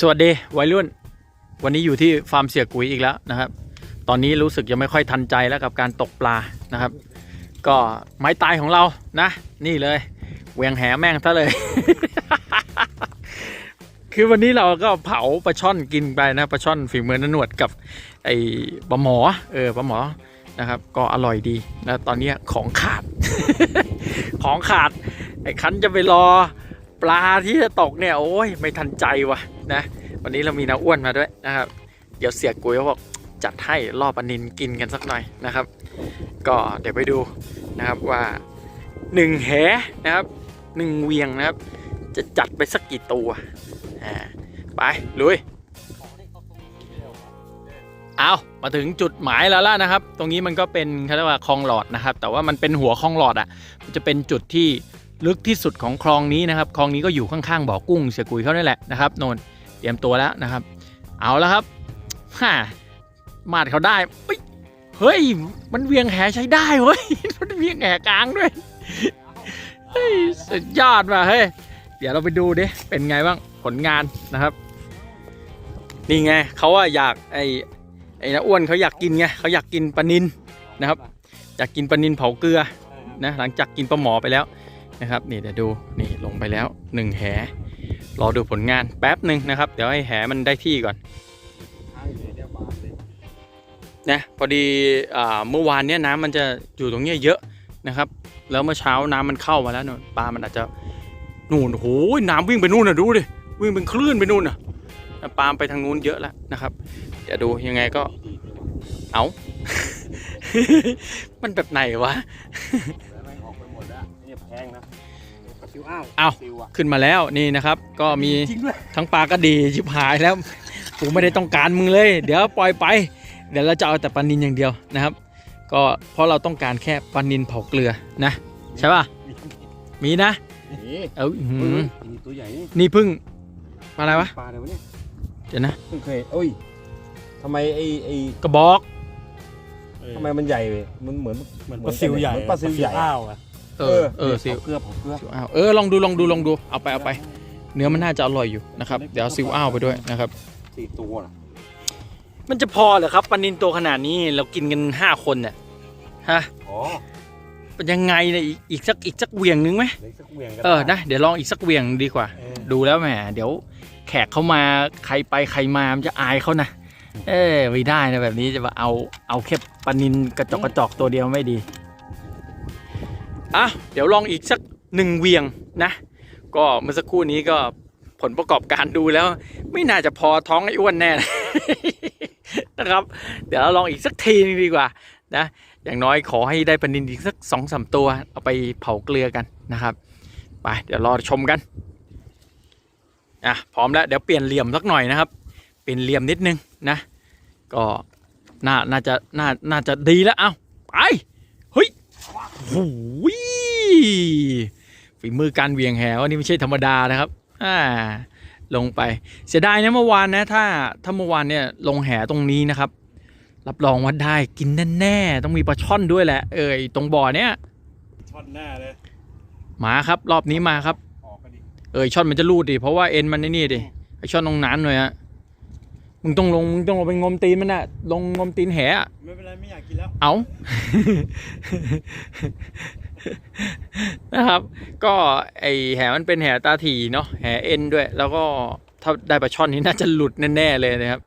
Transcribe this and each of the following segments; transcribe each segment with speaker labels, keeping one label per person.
Speaker 1: สวัสดีวัยรุ่น วันนี้อยู่ที่ฟาร์มเสียกุยอีกแล้วนะครับ ตอนนี้รู้สึกยังไม่ค่อยทันใจแล้วกับการตกปลานะครับ ก็ไม้ตายของเรานะ นี่เลยเวียงแหแม่งซะเลย คือวันนี้เราก็เผาปลาช่อนกินไปนะปลาช่อนฝีมือนนหนวดกับไอ้ปลาหมอเออปลาหมอนะครับ ก็อร่อยดีนะตอนนี้ของขาด ของขาดไอ้คันจะไปรอ ปลาที่จะตกเนี่ยโอ้ยไม่ทันใจวะนะวันนี้เรามีน้าอ้วนมาด้วยนะครับ เดี๋ยวเสียกุยเขาบอกจัดให้ล่อปลานินกินกันสักหน่อยนะครับ ก็เดี๋ยวไปดูนะครับว่าหนึ่งแหนะครับหนึ่งเวียงนะครับ จะจัดไปสักกี่ตัวอ่าไปลุยเอามาถึงจุดหมายแล้วล่ะนะครับ ตรงนี้มันก็เป็นเขาเรียกว่าคลองหลอดนะครับ แต่ว่ามันเป็นหัวคลองหลอดอะ มันจะเป็นจุดที่ ลึกที่สุดของคลองนี้นะครับคลองนี้ก็อยู่ข้างๆบ่อกุ้งเสียกุยเขานี่แหละนะครับโนนเตรียมตัวแล้วนะครับ เอาแล้วครับฮ่ามาดเขาได้เฮ้ยมันเวียงแหใช้ได้เว้ยมันเวียงแหกลางด้วยเฮ้ยสุดยอดว่ะเฮ้ยเดี๋ยวเราไปดูดิเป็นไงบ้างผลงานนะครับ นี่ไงเขาว่าอยากไอ้ไอ้นะอ้วนเขาอยากกินไงเขาอยากกินปลานินนะครับ อยากกินปลานินเผาเกลือนะหลังจากกินปลาหมอไปแล้ว นะครับนี่เดี๋ยวดูนี่ลงไปแล้วหนึ่งแหรอดูผลงานแป๊บหนึ่งนะครับ เดี๋ยวให้แหมันได้ที่ก่อนนะพอดีเมื่อวานเนี้ยน้ำมันจะอยู่ตรงเนี้ยเยอะนะครับ แล้วเมื่อเช้าน้ำมันเข้ามาแล้วนู่นปลามันอาจจะนู่นโอ้โหน้ำวิ่งไปนู่นน่ะดูดิวิ่งเป็นคลื่นไปนู่นน่ะปลาไปทางนู้นเยอะแล้วนะครับเดี๋ยวดูยังไงก็เอามันแบบไหนวะ
Speaker 2: งนะปลาซิวอ้าว
Speaker 1: อ้าว
Speaker 2: ซิวอะ
Speaker 1: ขึ้นมาแล้วนี่นะครับ ก็มี
Speaker 2: จริงด้วย
Speaker 1: ทั้งปลากระดีชิบหายแล้วกูไม่ได้ต้องการมึงเลย เดี๋ยวปล่อยไป เดี๋ยวเราจะเอาแต่ปลานินอย่างเดียวนะครับ ก็เพราะเราต้องการแค่ปลานินเผาเกลือนะ ใช่ป่ะมีนะ
Speaker 2: นี่
Speaker 1: เอาอื้อหือ
Speaker 2: นี่ตัวใหญ่นี่
Speaker 1: นี่เพึ่งปลาอะไรวะ
Speaker 2: ปลาอะไรวะเนี่ย
Speaker 1: เดี๋ยวนะ
Speaker 2: เพิ่งเคยโอ้ยทำไมไอ้ไอ้
Speaker 1: กระบอก
Speaker 2: ทำไมมันใหญ่เว้ยมันเหมือน
Speaker 3: เหมือนปลาซิวใหญ่
Speaker 2: เหมือนปลาซิวใหญ่
Speaker 3: อ้าวอะ
Speaker 1: เออเออซิว
Speaker 2: เกลือเผาเกลือ
Speaker 1: ซิวอ้าวเออลองดูลองดูลองดูเอาไปเอาไป เนื้อมันน่าจะอร่อยอยู่นะครับเดี๋ยวเอาซิวอ้าวไปด้วยนะครับ
Speaker 2: สี่ตัวน่ะ
Speaker 1: มันจะพอเหรอครับปลานินตัวขนาดนี้เรากินกันห้าคนเนี่ยฮะ
Speaker 2: อ๋อ
Speaker 1: เป็นยังไงเนี่ยอีกอีกสักอีกสักเหวียงนึงไหม
Speaker 2: เล็กสักเหวียงกั
Speaker 1: เออนะเดี๋ยวลองอีกสักเหวียงดีกว่า
Speaker 2: เออ
Speaker 1: ดูแล้วแหมเดี๋ยวแขกเขามาใครไปใครมามันจะอายเขานะเอ้ยไม่ได้นะแบบนี้จะมาเอาเอาแค่ปลานินกระจอกกระจอกตัวเดียวไม่ดี อะเดี๋ยวลองอีกสักหนึ่งเวียงนะ ก็เมื่อสักครู่นี้ก็ผลประกอบการดูแล้ว ไม่น่าจะพอท้องไอ้อ้วนแน่นะครับ เดี๋ยวเราลองอีกสักทีนึงดีกว่านะ อย่างน้อยขอให้ได้ปนินอีกสักสองสามตัวเอาไปเผาเกลือกันนะครับไปเดี๋ยวรอชมกันอะพร้อมแล้วเดี๋ยวเปลี่ยนเหลี่ยมสักหน่อยนะครับ เปลี่ยนเหลี่ยมนิดนึงนะ ก็น่าน่าจะน่าน่าจะดีแล้วเอ้าไปเฮ้ย โอ้ยฝีมือการเหวียงแหวนี่ไม่ใช่ธรรมดานะครับอ่าลงไป เสียดายนะเมื่อวานนะ ถ้าถ้าเมื่อวานเนี่ยลงแหตรงนี้นะครับ รับรองว่าได้กินแน่ๆต้องมีปลาช่อนด้วยแหละ เอยตรงบ่อเนี้ย
Speaker 3: ช่อนหน้าเลย
Speaker 1: มาครับ รอบนี้มาครับ
Speaker 3: ออกกันดิ
Speaker 1: เออช่อนมันจะรูดดิเพราะว่าเอ็นมันไอ้นี่ดิไอช่อนตรงนั้นหน่อยฮะ มึงต้องลงมึงต้องลงไปงมตีนมันอะลงงมตีนแหอะ
Speaker 3: ไม่เป็นไรไม่อยากกินแล้ว
Speaker 1: เอา นะครับ ก็ไอแหมันเป็นแหตาถี่เนาะแหเอ็นด้วย แล้วก็ถ้าได้ปลาช่อนนี้น่าจะหลุดแน่ๆเลยนะครับ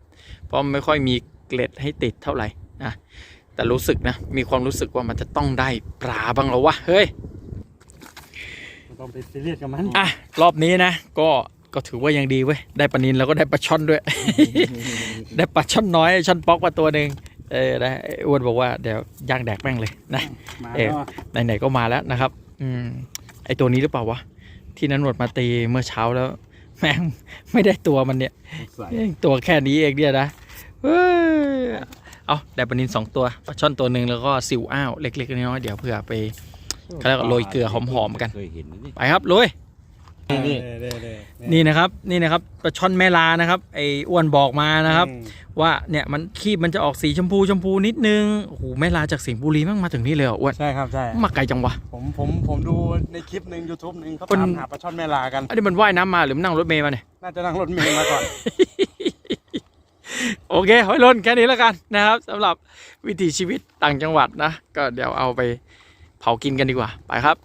Speaker 1: เพราะไม่ค่อยมีเกล็ดให้ติดเท่าไหร่นะแต่รู้สึกนะ มีความรู้สึกว่ามันจะต้องได้ปลาบ้างแล้ววะเฮ้ย
Speaker 3: ไม่ต้องไปซีเรียสกับมัน
Speaker 1: อะ รอบนี้นะ ก็ ก็ถือว่ายังดีเว้ย ได้ปลานินแล้วก็ได้ปลาช่อนด้วย ได้ปลาช่อนน้อยช่อนป๊อกมาตัวหนึ่งเออนะไอ้อ้วนบอกว่าเดี๋ยวย่างแดกแม่งเลยนะ
Speaker 3: มา
Speaker 1: เออ
Speaker 3: แล้ว
Speaker 1: ไหนๆก็มาแล้วนะครับ อืมไอตัวนี้หรือเปล่าวะที่นันหนวดมาตีเมื่อเช้าแล้ว แม่งไม่ได้ตัวมันเนี่ย
Speaker 2: ใส่
Speaker 1: ตัวแค่นี้เองเนี่ยนะเฮ้ยเอาได้ปลานินสองตัวปลาช่อนตัวหนึ่งแล้วก็ซิวอ้าวเล็กๆน้อยๆเดี๋ยวเผื่อไปเขาเรียกว่าโรยเกลือหอมๆกัน
Speaker 2: เคยเห็นนะนี่
Speaker 1: ไปครับลุย
Speaker 2: นี่
Speaker 3: เด้เด้
Speaker 1: นี่นะครับนี่นะครับปลาช่อนแม่ลานะครับไอ้อ้วนบอกมานะครับ
Speaker 3: อืม
Speaker 1: ว่าเนี่ยมันคีบมันจะออกสีชมพูชมพูนิดนึงโอ้โหแม่ลาจากสิงห์บุรีมั่งมาถึงนี่เลยเหรออ้วน
Speaker 3: ใช่ครับใช่
Speaker 1: มาไกลจังวะ
Speaker 3: ผมผมผมดูในคลิปหนึ่ง YouTube หนึ่งเขา
Speaker 1: เป็น
Speaker 3: ตามหาปลาช่อนแม่ลากัน
Speaker 1: อันนี้มันว่ายน้ำมาหรือมันนั่งรถเมย์มาเนี่ย
Speaker 3: น่าจะนั่งรถเมล์มาก่อน
Speaker 1: โอเคไว้ล้นแค่นี้แล้วกันนะครับสำหรับวิถีชีวิตต่างจังหวัดนะ ก็เดี๋ยวเอาไปเผากินกันดีกว่าไปครับ